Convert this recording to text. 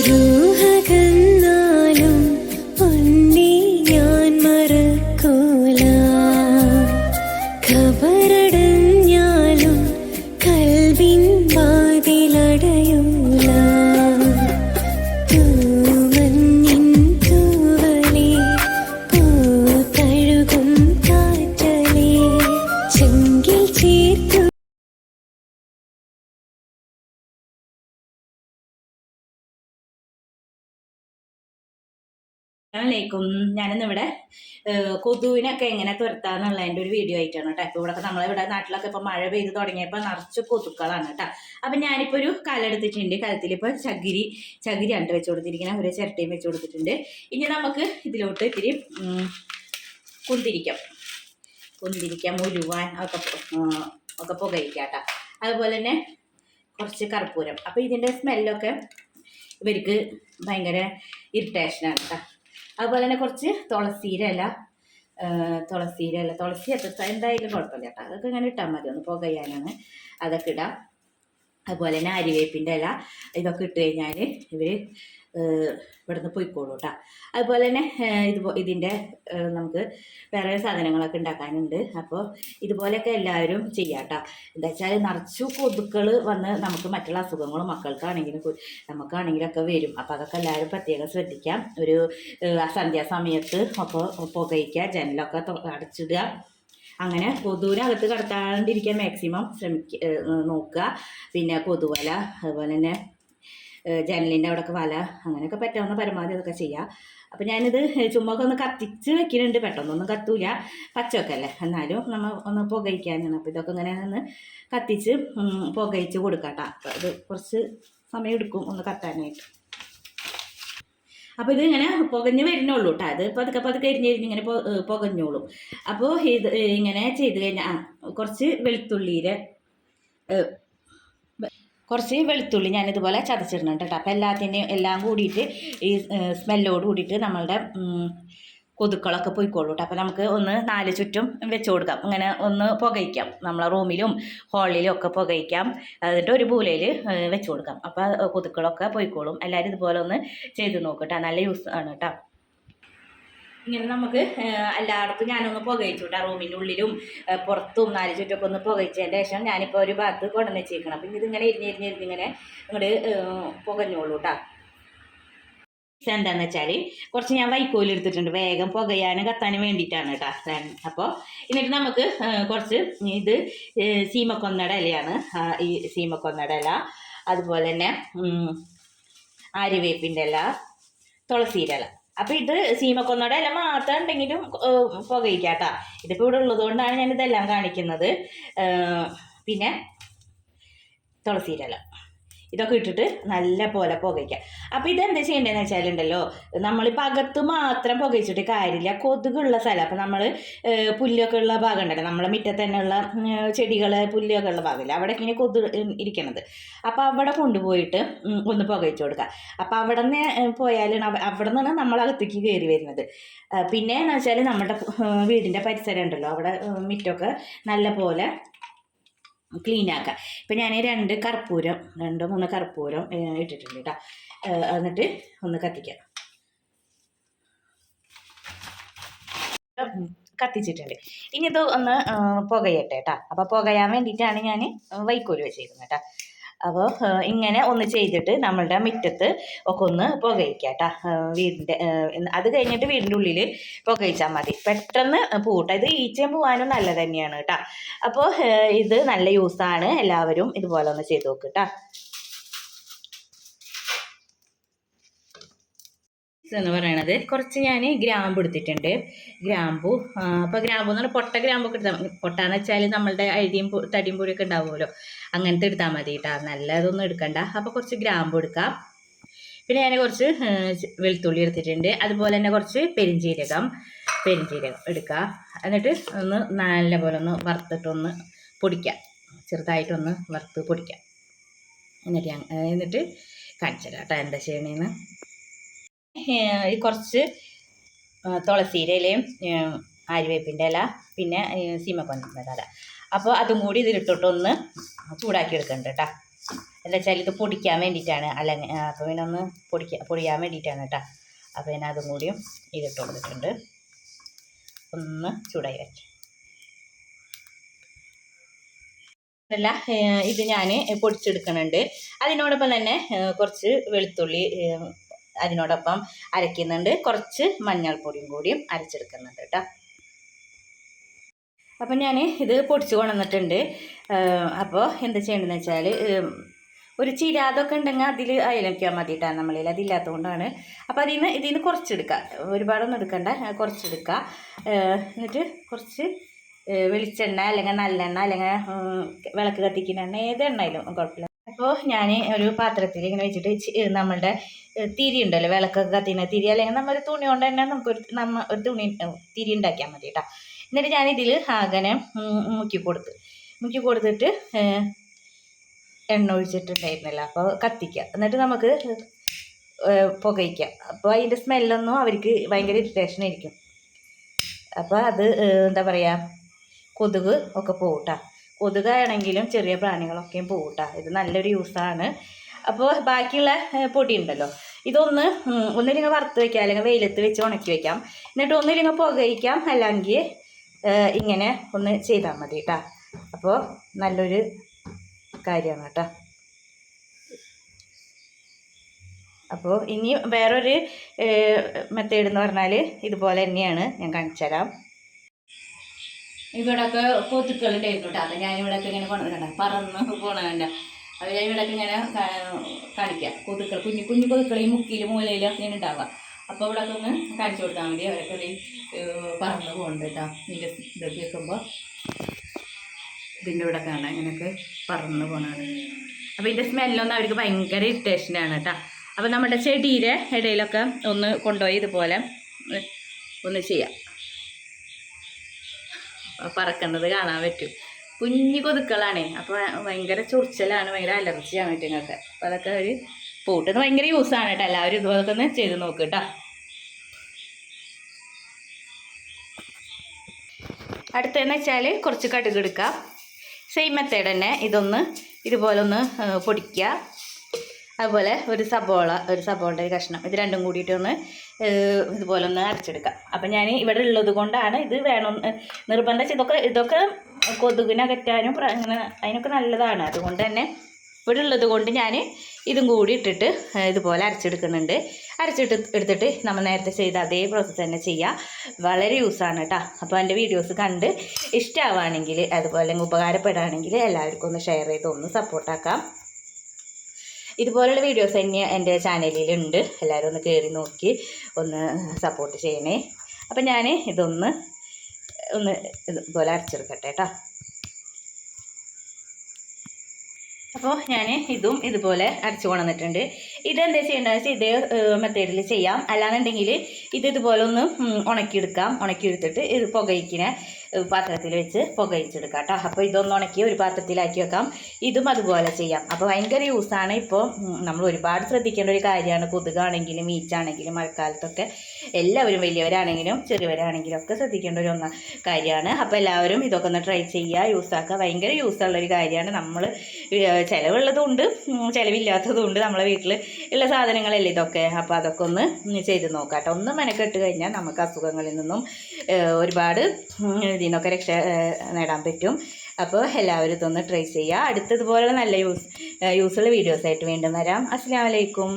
രൂഹകന്നാലും അസ്സലാമലൈക്കും ഞാനിന്ന് ഇവിടെ കൊതുവിനൊക്കെ എങ്ങനെ തുരത്താന്നുള്ളതിന്റെ ഒരു വീഡിയോ ആയിട്ടാണ് കേട്ടോ. ഇപ്പോൾ ഇവിടെ നമ്മളിവിടെ നാട്ടിലൊക്കെ ഇപ്പോൾ മഴ പെയ്ത് തുടങ്ങിയപ്പോൾ നിറച്ച് കൊതുക്കളാണ് കേട്ടോ. അപ്പം ഞാനിപ്പോൾ ഒരു കലെടുത്തിട്ടുണ്ട് കലത്തിൽ ഇപ്പോൾ ചകിരി ചകിരിയാണ് വെച്ച് കൊടുത്തിരിക്കുന്നത് ഒരു ചിരട്ടയും വെച്ച് കൊടുത്തിട്ടുണ്ട്. ഇനി നമുക്ക് ഇതിലോട്ട് ഇത്തിരി കുന്തിരിക്കാം കുന്തിരിക്കാം മുഴുവാൻ ഒക്കെ ഒക്കെ പുകയിക്കാം അതുപോലെ തന്നെ കുറച്ച് കർപ്പൂരം. അപ്പോൾ ഇതിന്റെ സ്മെല്ലൊക്കെ ഇവർക്ക് ഭയങ്കര ഇറിറ്റേഷനാണ് കേട്ടോ. അതുപോലെ തന്നെ കുറച്ച് തുളസീര ഇല ആ, തുളസീര ഇല തുളസി എത്ര എന്തായാലും കുഴപ്പമില്ല കേട്ടോ. അതൊക്കെ ഇങ്ങനെ ഇട്ടാൽ മതി. ഒന്ന് പുകയാനാണ്. അതൊക്കെ ഇടാം. അതുപോലെ തന്നെ അരിവേപ്പിന്റെ ഇല ഇതൊക്കെ ഇട്ട് കഴിഞ്ഞാൽ ഇവർ ഇവിടുന്ന് പോയിക്കോളൂ കേട്ടോ അതുപോലെ തന്നെ ഇതുപോ ഇത് ഇതിന്റെ നമുക്ക് വേറെ സാധനങ്ങളൊക്കെ ഉണ്ടാക്കാനുണ്ട് അപ്പോൾ ഇതുപോലെയൊക്കെ എല്ലാവരും ചെയ്യാം കേട്ടോ എന്താ വെച്ചാൽ നിറച്ചു കൊതുക്കൾ വന്ന് നമുക്ക് മറ്റുള്ള അസുഖങ്ങളും മക്കൾക്കാണെങ്കിലും നമുക്കാണെങ്കിലൊക്കെ വരും. അപ്പോൾ അതൊക്കെ എല്ലാവരും പ്രത്യേകം ശ്രദ്ധിക്കാം. ഒരു സന്ധ്യാസമയത്ത് അപ്പോൾ പുകയിക്കുക ജനലൊക്കെ അടച്ചിടുക. അങ്ങനെ കൊതുവിനകത്ത് കടത്താണ്ടിരിക്കാൻ മാക്സിമം ശ്രമിക്ക നോക്കുക. പിന്നെ കൊതുവല അതുപോലെ തന്നെ ജനലിന്റെ അവിടെയൊക്കെ വല അങ്ങനെയൊക്കെ പറ്റാവുന്ന പരമാവധി അതൊക്കെ ചെയ്യുക അപ്പം ഞാനിത് ചുമ്മാ ഒന്ന് കത്തിച്ച് വെക്കുന്നുണ്ട് പെട്ടെന്നൊന്നും കത്തൂല. പച്ചയൊക്കെ അല്ലേ? എന്നാലും നമ്മൾ ഒന്ന് പുകയിക്കാനാണ്. അപ്പോൾ ഇതൊക്കെ ഇങ്ങനെ ഒന്ന് കത്തിച്ച് പുകയിച്ച് കൊടുക്കാട്ടോ. അപ്പോൾ അത് കുറച്ച് സമയം എടുക്കും ഒന്ന് കത്താനായിട്ട്. അപ്പോൾ ഇത് ഇങ്ങനെ പുകഞ്ഞ് വരുന്നുള്ളൂ കേട്ടോ അത് പതുക്കെ പതുക്കെ എരിഞ്ഞെരിഞ്ഞ് ഇങ്ങനെ പൊ- ഏഹ് പുകഞ്ഞോളും. അപ്പോൾ ഇത് ഇങ്ങനെ ചെയ്ത് കഴിഞ്ഞാൽ കുറച്ച് വെളുത്തുള്ളിയിൽ കുറച്ച് വെളുത്തുള്ളി ഞാനിതുപോലെ ചതച്ചിടുന്നുണ്ട് കേട്ടോ. അപ്പോൾ എല്ലാത്തിന്റെയും എല്ലാം കൂടിയിട്ട് ഈ സ്മെല്ലോട് കൂടിയിട്ട് നമ്മളുടെ കൊതുക്കളൊക്കെ പോയിക്കോളൂ കേട്ടോ. അപ്പോൾ നമുക്ക് ഒന്ന് നാല് ചുറ്റും വെച്ച് കൊടുക്കാം. ഇങ്ങനെ ഒന്ന് പുകയ്ക്കാം. നമ്മളെ റൂമിലും ഹാളിലും ഒക്കെ പുകയ്ക്കാം. എന്നിട്ട് ഒരു പൂലയിൽ വെച്ച് കൊടുക്കാം. അപ്പോൾ കൊതുക്കളൊക്കെ പോയിക്കോളും. എല്ലാവരും ഇതുപോലെ ഒന്ന് ചെയ്ത് നോക്കട്ടോ നല്ല യൂസ് ആണ് കേട്ടോ. ഇങ്ങനെ നമുക്ക് എല്ലായിടത്തും ഞാനൊന്ന് പുകയിച്ചുണ്ട് കേട്ടോ റൂമിന്റെ ഉള്ളിലും പുറത്തും നാല് ചുറ്റൊക്കെ ഒന്ന് പുകയിച്ചതിന്റെ ശേഷം ഞാനിപ്പോൾ ഒരു ഭാഗത്ത് കൊണ്ടുവന്ന് വെച്ചേക്കണം അപ്പം ഇതിങ്ങനെ ഇരിഞ്ഞിരിഞ്ഞിരിഞ്ഞ് ഇങ്ങനെ ഇങ്ങോട്ട് പുകഞ്ഞോളൂ കേട്ടോ എന്താന്ന് വെച്ചാൽ കുറച്ച് ഞാൻ വൈക്കോൽ എടുത്തിട്ടുണ്ട്. വേഗം പുകയാനും കത്താനും വേണ്ടിയിട്ടാണ് കേട്ടോ. അപ്പോൾ എന്നിട്ട് നമുക്ക് കുറച്ച് ഇത് സീമക്കൊന്നട ഇലയാണ്. ഈ സീമക്കൊന്നയുടെ ഇല. അതുപോലെ തന്നെ ആര്യവേപ്പിന്റെ ഇല തുളസിയുടെ ഇല അപ്പോൾ ഇത് സീമക്കൊന്നോടെ ഇല മാത്രം ഉണ്ടെങ്കിലും പുകയിക്കാട്ടാ. ഇതിപ്പോൾ ഇവിടെ ഉള്ളതുകൊണ്ടാണ് ഞാൻ ഇതെല്ലാം കാണിക്കുന്നത്. പിന്നെ തുളസിയുടെ ഇല ഇതൊക്കെ ഇട്ടിട്ട് നല്ല പോലെ പുകയ്ക്കുക അപ്പോൾ ഇതെന്താ ചെയ്യേണ്ടതെന്ന് വെച്ചാലുണ്ടല്ലോ നമ്മളിപ്പോൾ അകത്ത് മാത്രം പുകയിച്ചിട്ട് കാര്യമില്ല. കൊതുകുള്ള സ്ഥലം. അപ്പോൾ നമ്മൾ പുല്ലൊക്കെ ഉള്ള ഭാഗം ഉണ്ടല്ലോ നമ്മളെ മുറ്റത്ത് തന്നെയുള്ള ചെടികൾ പുല്ലൊക്കെ ഉള്ള ഭാഗമില്ല? അവിടെ ഇങ്ങനെ കൊതു ഇരിക്കണത്. അപ്പോൾ അവിടെ കൊണ്ടുപോയിട്ട് ഒന്ന് പുകയിച്ചു കൊടുക്കുക അപ്പോൾ അവിടെ നിന്ന് പോയാലാണ് അവ- അവിടെ നിന്നാണ് നമ്മളകത്തേക്ക് കയറി വരുന്നത്. പിന്നെ എന്ന് വെച്ചാൽ നമ്മുടെ വീടിന്റെ പരിസരം ഉണ്ടല്ലോ. അവിടെ മുറ്റമൊക്കെ നല്ല പോലെ ക്ലീൻ ആക്കാം. ഇപ്പം ഞാൻ രണ്ട് കർപ്പൂരം രണ്ടോ മൂന്ന് കർപ്പൂരം ഇട്ടിട്ടുണ്ട് കേട്ടോ എന്നിട്ട് ഒന്ന് കത്തിക്കാം. കത്തിച്ചിട്ടുണ്ട്. ഇനി ഇത് ഒന്ന് പുകയട്ടെ കേട്ടോ അപ്പോൾ പുകയാൻ വേണ്ടിയിട്ടാണ് ഞാൻ വൈക്കോൽ വെച്ചേക്കുന്നത് കേട്ടോ അപ്പോൾ ഇങ്ങനെ ഒന്ന് ചെയ്തിട്ട് നമ്മളുടെ മുറ്റത്ത് ഒക്കെ ഒന്ന് പുകയിക്കാം കേട്ടോ വീടിന്റെ അത് കഴിഞ്ഞിട്ട് വീടിന്റെ ഉള്ളിൽ പുകയിച്ചാൽ മതി. പെട്ടെന്ന് പൂട്ട ഇത് ഈച്ചയും പോകാനും നല്ല തന്നെയാണ് കേട്ടോ അപ്പോൾ ഇത് നല്ല യൂസാണ് എല്ലാവരും ഇതുപോലെ ഒന്ന് ചെയ്ത് നോക്ക് കേട്ടോ എന്ന് പറയണത് കുറച്ച് ഞാൻ ഗ്രാമ്പു എടുത്തിട്ടുണ്ട്. ഗ്രാമ്പു അപ്പോൾ ഗ്രാമ്പു എന്ന് പറഞ്ഞാൽ പൊട്ട ഗ്രാമ്പൊക്കെ എടുത്താൽ പൊട്ടാന്ന് വെച്ചാൽ നമ്മളുടെ അഴിയും തടിയും പൊടിയൊക്കെ ഉണ്ടാവുമല്ലോ. അങ്ങനത്തെ എടുത്താൽ മതി കേട്ടോ നല്ലതൊന്നും എടുക്കണ്ട. അപ്പോൾ കുറച്ച് ഗ്രാമ്പു എടുക്കാം. പിന്നെ ഞാൻ കുറച്ച് വെളുത്തുള്ളി എടുത്തിട്ടുണ്ട്. അതുപോലെ തന്നെ കുറച്ച് പെരിഞ്ചീരകം പെരിഞ്ചീരകം എടുക്കുക എന്നിട്ട് ഒന്ന് നല്ലപോലെ ഒന്ന് വറുത്തിട്ടൊന്ന് പൊടിക്കാം. ചെറുതായിട്ടൊന്ന് വറുത്ത് പൊടിക്കാം. എന്നിട്ട് എന്നിട്ട് കാണിച്ചു കേട്ടോ എന്താ ചെയ്യണേന്ന്. കുറച്ച് ഇലയും ആര്യവേപ്പിന്റെ ഇല പിന്നെ സീമക്കൊന്നിന്റെ തല അപ്പോൾ അതും കൂടി ഇതിലിട്ടിട്ട് ഒന്ന് ചൂടാക്കി എടുക്കണ്ട കേട്ടോ എന്താ വെച്ചാൽ ഇത് പൊടിക്കാൻ വേണ്ടിയിട്ടാണ്. അല്ലെങ്കിൽ അപ്പോൾ പിന്നെ ഒന്ന് പൊടിക്കാൻ പൊടിയാൻ വേണ്ടിയിട്ടാണ് കേട്ടോ അപ്പോൾ പിന്നെ അതും കൂടിയും ഇതിട്ട് കൊടുത്തിട്ടുണ്ട്. ഒന്ന് ചൂടായി വെച്ച് അല്ല ഇത് ഞാൻ പൊടിച്ചെടുക്കുന്നുണ്ട് അതിനോടൊപ്പം തന്നെ കുറച്ച് വെളുത്തുള്ളി അതിനോടൊപ്പം അരയ്ക്കുന്നുണ്ട് കുറച്ച് മഞ്ഞൾപ്പൊടിയും കൂടിയും അരച്ചെടുക്കുന്നുണ്ട് കേട്ടോ അപ്പം ഞാൻ ഇത് പൊടിച്ച് കൊണ്ടുവന്നിട്ടുണ്ട്. അപ്പോൾ എന്താ ചെയ്യേണ്ടതെന്ന് വെച്ചാൽ ഒരു ചിര അതൊക്കെ ഉണ്ടെങ്കിൽ അതിൽ അയലക്കാൻ മതിയിട്ടാണ് നമ്മളിൽ. അതില്ലാത്തത് കൊണ്ടാണ് അപ്പോൾ അതിൽ നിന്ന് ഇതിൽ നിന്ന് കുറച്ചെടുക്കുക. ഒരുപാടൊന്നും എടുക്കണ്ട. കുറച്ചെടുക്കുക. എന്നിട്ട് കുറച്ച് വെളിച്ചെണ്ണ അല്ലെങ്കിൽ നല്ലെണ്ണ അല്ലെങ്കിൽ വിളക്ക് കത്തിക്കുന്ന എണ്ണ ഏത് എണ്ണയിലും കുഴപ്പമില്ല. അപ്പോൾ ഞാൻ ഒരു പാത്രത്തിൽ ഇങ്ങനെ വെച്ചിട്ട് നമ്മളുടെ തിരി ഉണ്ടല്ലോ വിളക്കൊക്കെ കത്തിക്കുന്ന തിരി അല്ലെങ്കിൽ നമ്മൾ തുണി കൊണ്ട് തന്നെ നമുക്കൊരു നമ്മ ഒരു തുണി തിരി ഉണ്ടാക്കിയാൽ മതി കേട്ടോ എന്നിട്ട് ആകനെ ഉം, മുക്കി കൊടുത്ത് മുക്കി കൊടുത്തിട്ട് എണ്ണ ഒഴിച്ചിട്ടുണ്ടായിരുന്നല്ലോ. അപ്പോൾ കത്തിക്കുക എന്നിട്ട് നമുക്ക് പുകയിക്കാം. അപ്പോൾ അതിന്റെ സ്മെല്ലൊന്നും അവർക്ക് ഭയങ്കര ഇറിറ്റേഷൻ ആയിരിക്കും. അപ്പോൾ അത് എന്താ പറയുക കൊതുക് ഒക്കെ പോകട്ടാ കൊതുകാണെങ്കിലും ചെറിയ പ്രാണികളൊക്കെയും പോകട്ടാ ഇത് നല്ലൊരു യൂസാണ് അപ്പോൾ ബാക്കിയുള്ള പൊടി ഉണ്ടല്ലോ ഇതൊന്ന് ഒന്നില്ലെങ്കിൽ വറുത്ത് വയ്ക്കാം അല്ലെങ്കിൽ വെയിലത്ത് വെച്ച് ഉണക്കി വയ്ക്കാം എന്നിട്ട് ഒന്നില്ലെങ്കിൽ പുകയിക്കാം. അല്ലെങ്കിൽ ഇങ്ങനെ ഒന്ന് ചെയ്താൽ മതി കേട്ടോ അപ്പോൾ നല്ലൊരു കാര്യമാണ് കേട്ടോ അപ്പോൾ ഇനി വേറൊരു മെത്തേഡ് എന്ന് പറഞ്ഞാൽ ഇതുപോലെ തന്നെയാണ് ഞാൻ കാണിച്ചു തരാം. ഇവിടെയൊക്കെ കൊതുക്കളുണ്ടായിരുന്നു കേട്ടോ അപ്പം ഞാൻ ഇവിടെയൊക്കെ ഇങ്ങനെ കൊണ്ടുവരണ്ട പറന്ന് പോണണ്ട അപ്പോൾ ഞാൻ ഇവിടെയൊക്കെ ഇങ്ങനെ കാണിക്കാം. കൊതുക്കൾ കുഞ്ഞു കുഞ്ഞു കൊതുക്കൾ ഈ മുക്കിയിൽ മൂലയിലും ഒക്കെ ഇങ്ങനെ ഉണ്ടാവുക. അപ്പോൾ ഇവിടെ ഒന്ന് കാണിച്ചു കൊടുത്താൽ മതി. അവരൊക്കെ ഒരു പറന്ന് പോകുന്നുണ്ട് കേട്ടോ ഇതിന്റെ ഇതൊക്കെ വെക്കുമ്പോൾ ഇതിന്റെ ഇവിടെ കാണാം. ഇങ്ങനെയൊക്കെ പറന്ന് പോണാണ്. അപ്പോൾ ഇതിന്റെ സ്മെല്ലൊന്നും അവർക്ക് ഭയങ്കര ഇറിറ്റേഷനാണ് കേട്ടോ അപ്പോൾ നമ്മുടെ ചെടിയുടെ ഇടയിലൊക്കെ ഒന്ന് കൊണ്ടുപോയി ഇതുപോലെ ഒന്ന് ചെയ്യാം. പറക്കുന്നത് കാണാൻ പറ്റും. കുഞ്ഞു കൊതുക്കളാണേ. അപ്പോൾ ഭയങ്കര ചൊറിച്ചലാണ് ഭയങ്കര അലർജിയാണ് ഇവറ്റങ്ങൾക്ക് അപ്പോൾ അതൊക്കെ ഒരു പൂട്ടുന്നത് ഭയങ്കര യൂസാണ് കേട്ടോ. എല്ലാവരും ഇതുപോലെ ഒന്ന് ചെയ്ത് നോക്ക് കേട്ടോ. അടുത്തതെന്ന് വെച്ചാൽ കുറച്ച് കടുക് എടുക്കുക. സെയിം മെത്തേഡ് തന്നെ ഇതൊന്ന് ഇതുപോലെ ഒന്ന് പൊടിക്കുക. അതുപോലെ ഒരു സബോള ഒരു സബോളയുടെ ഒരു കഷ്ണം ഇത് രണ്ടും കൂടിയിട്ട് ഒന്ന് ഏഹ്, ഇതുപോലെ ഒന്ന് അരച്ചെടുക്കാം അപ്പം ഞാൻ ഇവിടെ ഉള്ളത് കൊണ്ടാണ് ഇത് വേണം നിർബന്ധിച്ച് ഇതൊക്കെ ഇതൊക്കെ കൊതുകിനകറ്റാനും അങ്ങനെ അതിനൊക്കെ നല്ലതാണ്. അതുകൊണ്ട് തന്നെ ഇവിടെ ഉള്ളത് കൊണ്ട് ഞാൻ ഇതും കൂടി ഇട്ടിട്ട് ഇതുപോലെ അരച്ചെടുക്കുന്നുണ്ട്. അരച്ചിട്ട് എടുത്തിട്ട് നമ്മൾ നേരത്തെ ചെയ്ത അതേ പ്രോസസ്സ് തന്നെ ചെയ്യുക വളരെ യൂസാണ് കേട്ടോ അപ്പോൾ എന്റെ വീഡിയോസ് കണ്ട് ഇഷ്ടമാവുകയാണെങ്കിൽ അതുപോലെ ഉപകാരപ്പെടുകയാണെങ്കിൽ എല്ലാവർക്കും ഒന്ന് ഷെയർ ചെയ്ത് ഒന്ന് സപ്പോർട്ടാക്കാം ഇതുപോലുള്ള വീഡിയോസ് തന്നെ എന്റെ ചാനലിലുണ്ട് എല്ലാവരും ഒന്ന് കയറി നോക്കി ഒന്ന് സപ്പോർട്ട് ചെയ്യണേ. അപ്പം ഞാൻ ഇതൊന്ന് ഒന്ന് ഇതുപോലെ അരച്ചെടുക്കട്ടെ കേട്ടോ അപ്പോൾ ഞാൻ ഇതും ഇതുപോലെ അരച്ച് കൊണ്ടുവന്നിട്ടുണ്ട്. ഇതെന്താ ചെയ്യേണ്ടത് വെച്ചാൽ ഇതേ മെത്തേഡിൽ ചെയ്യാം. അല്ലാന്നുണ്ടെങ്കിൽ ഇത് ഇതുപോലെ ഒന്ന് ഉണക്കിയെടുക്കാം. ഉണക്കിയെടുത്തിട്ട് ഇത് പുകയിക്കിനെ. പാത്രത്തിൽ വെച്ച് പുകയിച്ചെടുക്കാം കേട്ടോ. അപ്പോൾ ഇതൊന്ന് ഉണക്കി ഒരു പാത്രത്തിലാക്കി വെക്കാം. ഇതും അതുപോലെ ചെയ്യാം. അപ്പോൾ ഭയങ്കര യൂസാണ് ഇപ്പോൾ നമ്മൾ ഒരുപാട് ശ്രദ്ധിക്കേണ്ട ഒരു കാര്യമാണ്. കൊതുകാണെങ്കിലും ഈച്ചാണെങ്കിലും മഴക്കാലത്തൊക്കെ എല്ലാവരും വലിയവരാണെങ്കിലും ചെറിയവരാണെങ്കിലും ഒക്കെ ശ്രദ്ധിക്കേണ്ട ഒരു ഒന്ന കാര്യമാണ്. അപ്പോൾ എല്ലാവരും ഇതൊക്കെ ഒന്ന് ട്രൈ ചെയ്യുക യൂസാക്കുക ഭയങ്കര യൂസുള്ള ഒരു കാര്യമാണ്. നമ്മൾ ചിലവുള്ളതുകൊണ്ട് ചിലവില്ലാത്തതും ഉണ്ട് നമ്മളെ വീട്ടിൽ ഉള്ള സാധനങ്ങളല്ലേ ഇതൊക്കെ. അപ്പോൾ അതൊക്കെ ഒന്ന് ചെയ്ത് നോക്കാം കേട്ടോ. ഒന്ന് മെനക്കെട്ട് കഴിഞ്ഞാൽ നമുക്ക് അസുഖങ്ങളിൽ നിന്നും ഒരുപാട് ഇതിൽ നിന്നൊക്കെ രക്ഷ നേടാൻ പറ്റും. അപ്പോൾ എല്ലാവരും ഇതൊന്ന് ട്രൈ ചെയ്യുക. അടുത്തതുപോലെ നല്ല യൂസ് യൂസുള്ള വീഡിയോസായിട്ട് വീണ്ടും വരാം. അസ്സാം വലൈക്കും